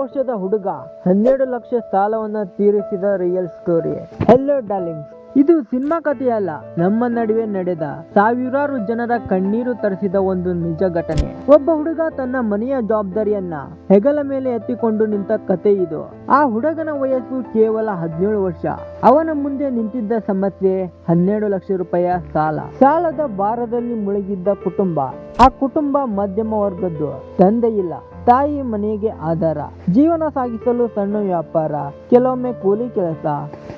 ವರ್ಷದ ಹುಡುಗ ಹನ್ನೆರಡು ಲಕ್ಷ ಸಾಲವನ್ನ ತೀರಿಸಿದ ರಿಯಲ್ ಸ್ಟೋರಿ. ಹೆಲ್ಲೋ ಡಾರ್ಲಿಂಗ್ಸ್ ಇದು ಸಿನಿಮಾ ಕಥೆಯಲ್ಲ, ನಮ್ಮ ನಡುವೆ ನಡೆದ ಸಾವಿರಾರು ಜನರ ಕಣ್ಣೀರು ತರಿಸಿದ ಒಂದು ನಿಜ ಘಟನೆ. ಒಬ್ಬ ಹುಡುಗ ತನ್ನ ಮನೆಯ ಜವಾಬ್ದಾರಿಯನ್ನ ಹೆಗಲ ಮೇಲೆ ಎತ್ತಿಕೊಂಡು ನಿಂತ ಕತೆ ಇದು. ಆ ಹುಡುಗನ ವಯಸ್ಸು ಕೇವಲ ಹದಿನೇಳು ವರ್ಷ. ಅವನ ಮುಂದೆ ನಿಂತಿದ್ದ ಸಮಸ್ಯೆ ಹನ್ನೆರಡು ಲಕ್ಷ ರೂಪಾಯಿಯ ಸಾಲ. ಸಾಲದ ಭಾರದಲ್ಲಿ ಮುಳುಗಿದ್ದ ಕುಟುಂಬ. ಆ ಕುಟುಂಬ ಮಧ್ಯಮ ವರ್ಗದ್ದು. ತಂದೆ ಇಲ್ಲ. ತಾಯಿ ಮನೆಗೆ ಆಧಾರ. ಜೀವನ ಸಾಗಿಸಲು ಸಣ್ಣ ವ್ಯಾಪಾರ, ಕೆಲವೊಮ್ಮೆ ಕೂಲಿ ಕೆಲಸ,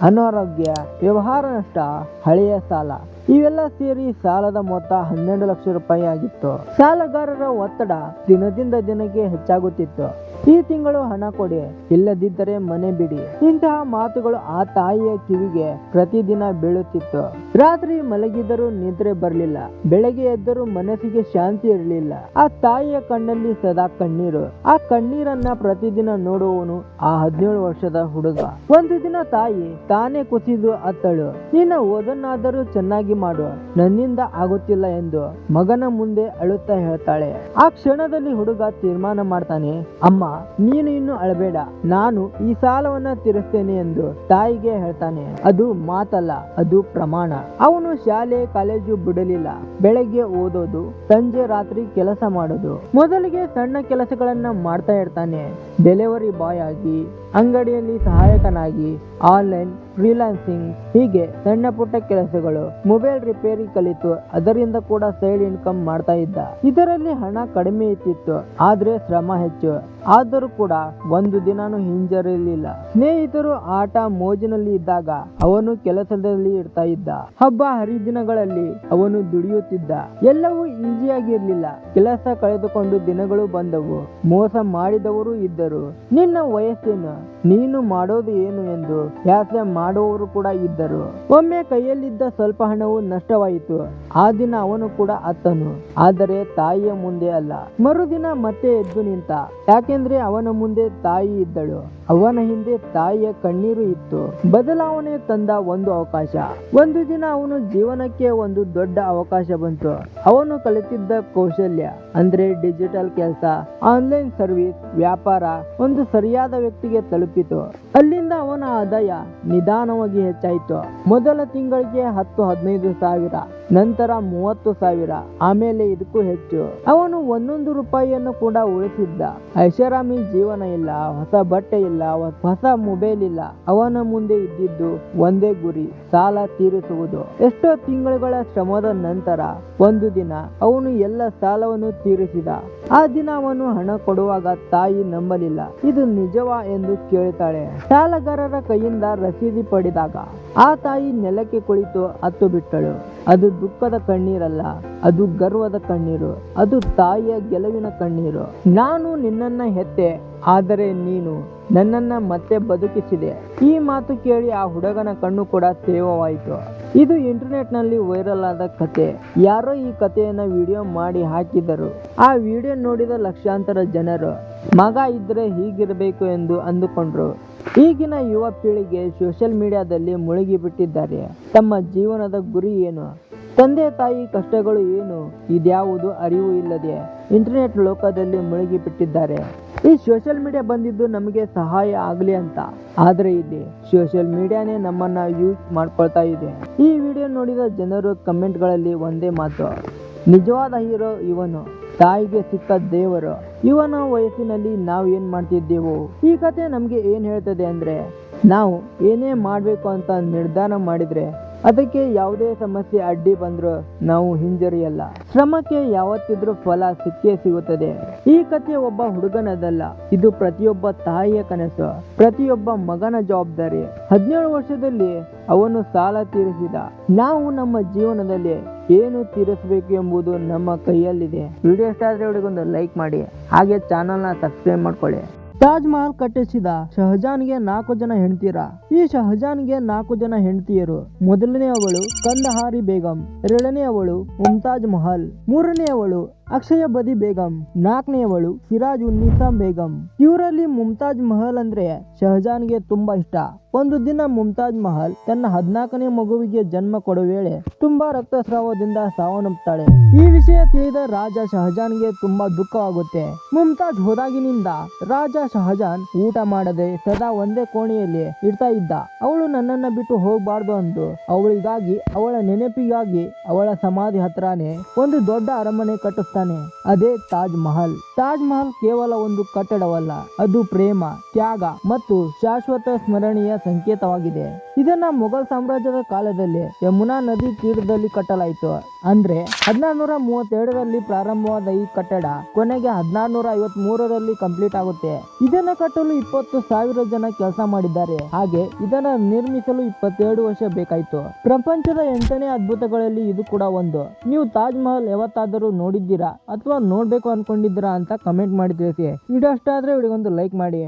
ಅನಾರೋಗ್ಯ, ವ್ಯವಹಾರ ನಷ್ಟ, ಹಳೆಯ ಸಾಲ. ಇವೆಲ್ಲ ಸೇರಿ ಸಾಲದ ಮೊತ್ತ ಹನ್ನೆರಡು ಲಕ್ಷ ರೂಪಾಯಿ ಆಗಿತ್ತು. ಸಾಲಗಾರರ ಒತ್ತಡ ದಿನದಿಂದ ದಿನಕ್ಕೆ ಹೆಚ್ಚಾಗುತ್ತಿತ್ತು. ಈ ತಿಂಗಳು ಹಣ ಕೊಡಿ. ಇಲ್ಲದಿದ್ದರೆ ಮನೆ ಬಿಡಿ. ಇಂತಹ ಮಾತುಗಳು ಆ ತಾಯಿಯ ಕಿವಿಗೆ ಪ್ರತಿದಿನ ಬೀಳುತ್ತಿತ್ತು. ರಾತ್ರಿ ಮಲಗಿದರೂ ನಿದ್ರೆ ಬರಲಿಲ್ಲ. ಬೆಳಗ್ಗೆ ಎದ್ದರೂ ಮನಸ್ಸಿಗೆ ಶಾಂತಿ ಇರಲಿಲ್ಲ. ಆ ತಾಯಿಯ ಕಣ್ಣಲ್ಲಿ ಸದಾ ಕಣ್ಣೀರು. ಆ ಕಣ್ಣೀರನ್ನ ಪ್ರತಿದಿನ ನೋಡುವವನು ಆ ಹದಿನೇಳು ವರ್ಷದ ಹುಡುಗ. ಒಂದು ದಿನ ತಾಯಿ ತಾನೇ ಕುಸಿದು ಅತ್ತಳು. ನಿನ್ನ ಓದನ್ನಾದರೂ ಚೆನ್ನಾಗಿ ಮಾಡು. ನನ್ನಿಂದ ಆಗುತ್ತಿಲ್ಲ ಎಂದು ಮಗನ ಮುಂದೆ ಅಳುತ್ತಾ ಹೇಳ್ತಾಳೆ. ಆ ಕ್ಷಣದಲ್ಲಿ ಹುಡುಗ ತೀರ್ಮಾನ ಮಾಡ್ತಾನೆ, ಅಮ್ಮ ನೀನು ಇನ್ನು ಅಳಬೇಡ. ನಾನು ಈ ಸಾಲವನ್ನ ತೀರಿಸ್ತೇನೆ ಎಂದು ತಾಯಿಗೆ ಹೇಳ್ತಾನೆ. ಅದು ಮಾತಲ್ಲ, ಅದು ಪ್ರಮಾಣ. ಅವನು ಶಾಲೆ, ಕಾಲೇಜು ಬಿಡಲಿಲ್ಲ. ಬೆಳಗ್ಗೆ ಓದೋದು, ಸಂಜೆ ರಾತ್ರಿ ಕೆಲಸ ಮಾಡೋದು. ಮೊದಲಿಗೆ ಸಣ್ಣ ಕೆಲಸಗಳನ್ನ ಮಾಡ್ತಾ ಇರ್ತಾನೆ. ಡೆಲಿವರಿ ಬಾಯ್ ಆಗಿ ಅಂಗಡಿಯಲ್ಲಿ ಸಹಾಯಕನಾಗಿ ಆನ್ಲೈನ್ ಫ್ರೀಲಾನ್ಸಿಂಗ್, ಹೀಗೆ ಸಣ್ಣ ಪುಟ್ಟ ಕೆಲಸಗಳು, ಮೊಬೈಲ್ ರಿಪೇರಿ ಕಲಿತು ಅದರಿಂದ ಕೂಡ ಸೈಡ್ ಇನ್ಕಮ್ ಮಾಡ್ತಾ ಇದ್ದ. ಇದರಲ್ಲಿ ಹಣ ಕಡಿಮೆ ಇತ್ತಿತ್ತು ಆದ್ರೆ ಶ್ರಮ ಹೆಚ್ಚು. ಆದರೂ ಕೂಡ ಒಂದು ದಿನಾನು ಹಿಂಜರಿಲಿಲ್ಲ. ಸ್ನೇಹಿತರು ಆಟ ಮೋಜಿನಲ್ಲಿ ಇದ್ದಾಗ ಅವನು ಕೆಲಸದಲ್ಲಿ ಇರ್ತಾ ಇದ್ದ. ಹಬ್ಬ ಹರಿದಿನಗಳಲ್ಲಿ ಅವನು ದುಡಿಯುತ್ತಿದ್ದ. ಎಲ್ಲವೂ ಈಸಿಯಾಗಿರ್ಲಿಲ್ಲ. ಕೆಲಸ ಕಳೆದುಕೊಂಡು ದಿನಗಳು ಬಂದವು. ಮೋಸ ಮಾಡಿದವರು ಇದ್ದರು. ನಿನ್ನ ವಯಸ್ಸೇನು? ನೀನು ಮಾಡೋದು ಏನು ಎಂದು ಯಾಸೆ ಮಾಡುವವರು ಕೂಡ ಇದ್ದರು. ಒಮ್ಮೆ ಕೈಯಲ್ಲಿದ್ದ ಸ್ವಲ್ಪ ಹಣವು ನಷ್ಟವಾಯಿತು. ಆ ದಿನ ಅವನು ಕೂಡ ಅತ್ತನು ಆದರೆ ತಾಯಿಯ ಮುಂದೆ ಅಲ್ಲ. ಮರುದಿನ ಮತ್ತೆ ಎದ್ದು ನಿಂತ. ಯಾಕೆಂದ್ರೆ ಅವನ ಮುಂದೆ ತಾಯಿ ಇದ್ದಳು. ಅವನ ಹಿಂದೆ ತಾಯಿಯ ಕಣ್ಣೀರು ಇತ್ತು. ಬದಲಾವಣೆ ತಂದ ಒಂದು ಅವಕಾಶ. ಒಂದು ದಿನ ಅವನು ಜೀವನಕ್ಕೆ ಒಂದು ದೊಡ್ಡ ಅವಕಾಶ ಬಂತು. ಅವನು ಕಲಿತಿದ್ದ ಕೌಶಲ್ಯ, ಅಂದ್ರೆ ಡಿಜಿಟಲ್ ಕೆಲಸ, ಆನ್ಲೈನ್ ಸರ್ವಿಸ್, ವ್ಯಾಪಾರ, ಒಂದು ಸರಿಯಾದ ವ್ಯಕ್ತಿಗೆ ತಲುಪಿತು. ಅಲ್ಲಿಂದ ಅವನ ಆದಾಯ ನಿಧಾನವಾಗಿ ಹೆಚ್ಚಾಯಿತು. ಮೊದಲ ತಿಂಗಳಿಗೆ ಹತ್ತು, ಹದಿನೈದು ಸಾವಿರ, ನಂತರ ಮೂವತ್ತು ಸಾವಿರ, ಆಮೇಲೆ ಇದಕ್ಕೂ ಹೆಚ್ಚು. ಅವನು ಒಂದೊಂದು ರೂಪಾಯಿಯನ್ನು ಕೂಡ ಉಳಿಸಿದ್ದ. ಐಷಾರಾಮಿ ಜೀವನ ಇಲ್ಲ, ಹೊಸ ಬಟ್ಟೆ ಇಲ್ಲ, ಹೊಸ ಮೊಬೈಲ್ ಇಲ್ಲ. ಅವನ ಮುಂದೆ ಇದ್ದಿದ್ದು ಒಂದೇ ಗುರಿ, ಸಾಲ ತೀರಿಸುವುದು. ಎಷ್ಟೋ ತಿಂಗಳುಗಳ ಶ್ರಮದ ನಂತರ ಒಂದು ದಿನ ಅವನು ಎಲ್ಲ ಸಾಲವನ್ನು ತೀರಿಸಿದ. ಆ ದಿನ ಹಣ ಕೊಡುವಾಗ ತಾಯಿ ನಂಬಲಿಲ್ಲ. ಇದು ನಿಜವಾ ಎಂದು ಕೇಳ್ತಾಳೆ ಸಾಲಗಾರರ ಕೈಯಿಂದ ರಸೀದಿ ಪಡೆದಾಗ ಆ ತಾಯಿ ನೆಲಕ್ಕೆ ಕುಳಿತು ಹತ್ತು ಬಿಟ್ಟಳು ಅದು ದುಃಖದ ಕಣ್ಣೀರಲ್ಲ, ಅದು ಗರ್ವದ ಕಣ್ಣೀರು, ಅದು ತಾಯಿಯ ಗೆಲುವಿನ ಕಣ್ಣೀರು. ನಾನು ನಿನ್ನನ್ನ ಹೆತ್ತೆ, ಆದರೆ ನೀನು ನನ್ನನ್ನ ಮತ್ತೆ ಬದುಕಿಸಿದೆ. ಈ ಮಾತು ಕೇಳಿ ಆ ಹುಡುಗನ ಕಣ್ಣು ಕೂಡ ತೇವವಾಯಿತು ಇದು ಇಂಟರ್ನೆಟ್ನಲ್ಲಿ ವೈರಲ್ ಆದ ಕತೆ. ಯಾರೋ ಈ ಕಥೆಯನ್ನ ವಿಡಿಯೋ ಮಾಡಿ ಹಾಕಿದರು. ಆ ವಿಡಿಯೋ ನೋಡಿದ ಲಕ್ಷಾಂತರ ಜನರು, ಮಗ ಇದ್ರೆ ಹೀಗಿರಬೇಕು ಎಂದು ಅಂದುಕೊಂಡ್ರು. ಈಗಿನ ಯುವ ಪೀಳಿಗೆ ಸೋಷಿಯಲ್ ಮೀಡಿಯಾದಲ್ಲಿ ಮುಳುಗಿ ಬಿಟ್ಟಿದ್ದಾರೆ. ತಮ್ಮ ಜೀವನದ ಗುರಿ ಏನು? ತಂದೆ ತಾಯಿ ಕಷ್ಟಗಳು ಏನು? ಇದ್ಯಾವುದು ಅರಿವು ಇಲ್ಲದೆ ಇಂಟರ್ನೆಟ್ ಲೋಕದಲ್ಲಿ ಮುಳುಗಿ ಬಿಟ್ಟಿದ್ದಾರೆ. ಈ ಸೋಷಿಯಲ್ ಮೀಡಿಯಾ ಬಂದಿದ್ದು ನಮಗೆ ಸಹಾಯ ಆಗಲಿ ಅಂತ. ಆದರೆ ಇಲ್ಲಿ ಸೋಷಿಯಲ್ ಮೀಡಿಯಾನೇ ನಮ್ಮನ್ನ ಯೂಸ್ ಮಾಡ್ಕೊಳ್ತಾ ಇದೆ. ಈ ವಿಡಿಯೋ ನೋಡಿದ ಜನರು ಕಮೆಂಟ್ಗಳಲ್ಲಿ ಒಂದೇ ಮಾತು, ನಿಜವಾದ ಹೀರೋ ಇವನು, ತಾಯಿಗೆ ಸಿಕ್ಕ ದೇವರು, ಇವನ ವಯಸ್ಸಿನಲ್ಲಿ ನಾವು ಏನು ಮಾಡ್ತಿದ್ದೆವು? ಈ ಕತೆ ನಮಗೆ ಏನು ಹೇಳ್ತದೆ ಅಂದ್ರೆ, ನಾವು ಏನೇ ಮಾಡಬೇಕು ಅಂತ ನಿರ್ಧಾರ ಮಾಡಿದ್ರೆ ಅದಕ್ಕೆ ಯಾವುದೇ ಸಮಸ್ಯೆ ಅಡ್ಡಿ ಬಂದರೂ ನಾವು ಹಿಂಜರಿಯಲ್ಲ. ಶ್ರಮಕ್ಕೆ ಯಾವತ್ತಿದ್ರೂ ಫಲ ಸಿಕ್ಕೇ ಸಿಗುತ್ತದೆ. ಈ ಕಥೆ ಒಬ್ಬ ಹುಡುಗನದಲ್ಲ. ಇದು ಪ್ರತಿಯೊಬ್ಬ ತಾಯಿಯ ಕನಸು. ಪ್ರತಿಯೊಬ್ಬ ಮಗನ ಜವಾಬ್ದಾರಿ. ಹದಿನೇಳು ವರ್ಷದಲ್ಲಿ ಅವನು ಸಾಲ ತೀರಿಸಿದ. ನಾವು ನಮ್ಮ ಜೀವನದಲ್ಲಿ ಏನು ತೀರಿಸಬೇಕು ಎಂಬುದು ನಮ್ಮ ಕೈಯಲ್ಲಿದೆ. ವಿಡಿಯೋ ಇಷ್ಟ ಆದ್ರೆ ಹುಡುಗೊಂದು ಲೈಕ್ ಮಾಡಿ. ಹಾಗೆ ಚಾನಲ್ನ ಸಬ್ಸ್ಕ್ರೈಬ್ ಮಾಡ್ಕೊಳ್ಳಿ. ತಾಜ್ ಮಹಲ್ ಕಟ್ಟಿಸಿದ ಶಹಜಾನ್ಗೆ ನಾಲ್ಕು ಜನ ಹೆಂಡತಿಯರ ಈ ಶಹಜಾನ್ಗೆ ನಾಲ್ಕು ಜನ ಹೆಂಡತಿಯರು. ಮೊದಲನೇ ಅವಳು ಕಂದಹಾರಿ ಬೇಗಂ ಎರಡನೇ ಅವಳು ಮುಮ್ತಾಜ್ ಮಹಲ್ ಮೂರನೇ ಅವಳು ಅಕ್ಷಯ ಬದಿ ಬೇಗಂ ನಾಲ್ಕನೆಯವಳು ಸಿರಾಜ್ ಉನ್ನಿಸಾ ಬೇಗಂ. ಇವರಲ್ಲಿ ಮುಮ್ತಾಜ್ ಮಹಲ್ ಅಂದ್ರೆ ಶಹಜಾನ್ಗೆ ತುಂಬಾ ಇಷ್ಟ. ಒಂದು ದಿನ ಮುಮ್ತಾಜ್ ಮಹಲ್ ತನ್ನ ಹದಿನಾಲ್ಕನೇ ಮಗುವಿಗೆ ಜನ್ಮ ಕೊಡುವ ವೇಳೆ ತುಂಬಾ ರಕ್ತಸ್ರಾವದಿಂದ ಸಾವನ್ನಪ್ಪುತ್ತಾಳೆ ಈ ವಿಷಯ ತಿಳಿದ ರಾಜ ಶಹಜಾನ್ಗೆ ತುಂಬಾ ದುಃಖವಾಗುತ್ತೆ ಮುಮ್ತಾಜ್ ಹೋದಾಗಿನಿಂದ ರಾಜ ಶಹಜಾನ್ ಊಟ ಮಾಡದೆ ಸದಾ ಒಂದೇ ಕೋಣೆಯಲ್ಲಿ ಇರ್ತಾ ಇದ್ದ. ಅವಳು ನನ್ನನ್ನ ಬಿಟ್ಟು ಹೋಗಬಾರ್ದು ಅಂದು ಅವಳಿಗಾಗಿ, ಅವಳ ನೆನಪಿಗಾಗಿ ಅವಳ ಸಮಾಧಿ ಹತ್ರನೇ ಒಂದು ದೊಡ್ಡ ಅರಮನೆ ಕಟ್ಟಿಸ್ತಾನೆ ಅದೇ ತಾಜ್ ಮಹಲ್. ತಾಜ್ ಮಹಲ್ ಕೇವಲ ಒಂದು ಕಟ್ಟಡವಲ್ಲ, ಅದು ಪ್ರೇಮ, ತ್ಯಾಗ ಮತ್ತು ಶಾಶ್ವತ ಸ್ಮರಣೀಯ ಸಂಕೇತವಾಗಿದೆ. ಇದನ್ನ ಮೊಘಲ್ ಸಾಮ್ರಾಜ್ಯದ ಕಾಲದಲ್ಲಿ ಯಮುನಾ ನದಿ ತೀರದಲ್ಲಿ ಕಟ್ಟಲಾಯಿತು. ಅಂದ್ರೆ ಹದಿನಾರುನೂರ ಮೂವತ್ತೆರಡರಲ್ಲಿ ಪ್ರಾರಂಭವಾದ ಈ ಕಟ್ಟಡ ಕೊನೆಗೆ ಹದಿನಾರುನೂರ ಐವತ್ ಮೂರರಲ್ಲಿ ಕಂಪ್ಲೀಟ್ ಆಗುತ್ತೆ. ಇದನ್ನ ಕಟ್ಟಲು ಇಪ್ಪತ್ತು ಸಾವಿರ ಜನ ಕೆಲಸ ಮಾಡಿದ್ದಾರೆ. ಹಾಗೆ ಇದನ್ನ ನಿರ್ಮಿಸಲು ಇಪ್ಪತ್ತೆರಡು ವರ್ಷ ಬೇಕಾಯ್ತು. ಪ್ರಪಂಚದ ಎಂಟನೇ ಅದ್ಭುತಗಳಲ್ಲಿ ಇದು ಕೂಡ ಒಂದು. ನೀವು ತಾಜ್ ಮಹಲ್ ಯಾವತ್ತಾದರೂ ನೋಡಿದ್ದೀರಾ? ಅಥವಾ ನೋಡ್ಬೇಕು ಅನ್ಕೊಂಡಿದ್ದೀರಾ ಅಂತ ಕಮೆಂಟ್ ಮಾಡಿ ತಿಳಿಸಿ. ವಿಡಿಯೋ ಇಷ್ಟ ಆದ್ರೆ ವಿಡಿಯೋಗೊಂದು ಲೈಕ್ ಮಾಡಿ.